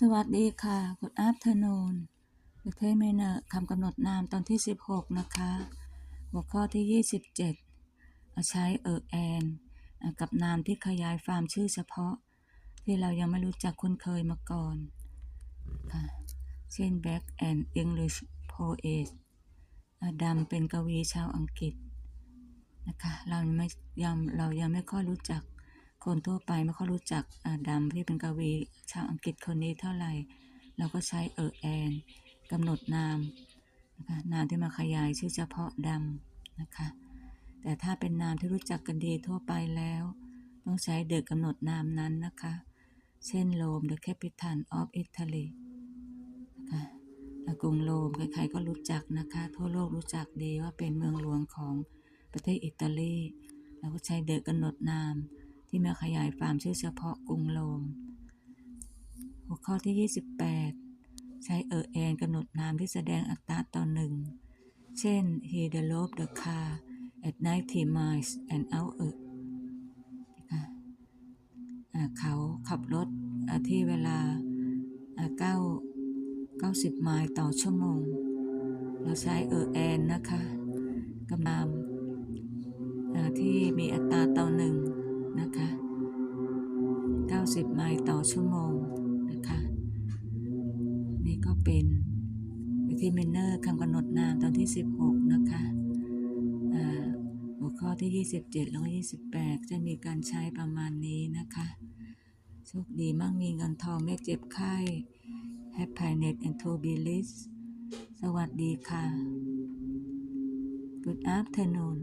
สวัสดีค่ะ Good afternoon The t e m i n e r คำกำหนดนามตอนที่ 16 นะคะ หัวข้อที่ 27เอาใช้เออแอนกับนามที่ขยายฟาร์มชื่อเฉพาะ ที่เรายังไม่รู้จักคุ้นเคยมาก่อนค่ะเช่น Back and English Poet อดัมเป็นกวีชาวอังกฤษนะคะเราไม่ยังเรายังไม่ค่อยรู้จัก คนทั่วไปไม่ค่อยรู้จักอาดัมที่เป็นกวีชาวอังกฤษคนนี้เท่าไหร่ เราก็ใช้เออแอนกำหนดนามนะคะนามที่มาขยายชื่อเฉพาะดำนะคะ แต่ถ้าเป็นนามที่รู้จักกันดีทั่วไปแล้ว ต้องใช้เดอะกำหนดนามนั้นนะคะ เช่นโรม the capital of Italy นะคะและกรุงโรมใครๆก็รู้จักนะคะ ทั่วโลกรู้จักดีว่าเป็นเมืองหลวงของประเทศอิตาลีเราก็ใช้เดอะกำหนดนาม ที่มาขยายฟาร์มชื่อเฉพาะกรุงโรม หัวข้อที่ 28 ใช้เออแอนกำหนดนามที่แสดงอัตราต่อหนึ่ง เช่น he drove the car at 90 miles an hour นะคะอ่าเขาขับรถที่เวลาอ่า9 90 ไมล์ต่อชั่วโมง เราใช้เออแอนนะคะกำนามที่มีอัตราต่อหนึ่งนะคะ 90ไมล์ต่อชั่วโมงนะคะ นี่ก็เป็นวิธีเมนเนอร์คำกำหนดนามตอนที่ 16 นะคะอ่าหัวข้อที่ 27 แล้วก็ 28 จะมีการใช้ประมาณนี้นะคะ โชคดีมั่งมีเงินทองไม่เจ็บไข้ Happiness and to be rich สวัสดีค่ะ Good afternoon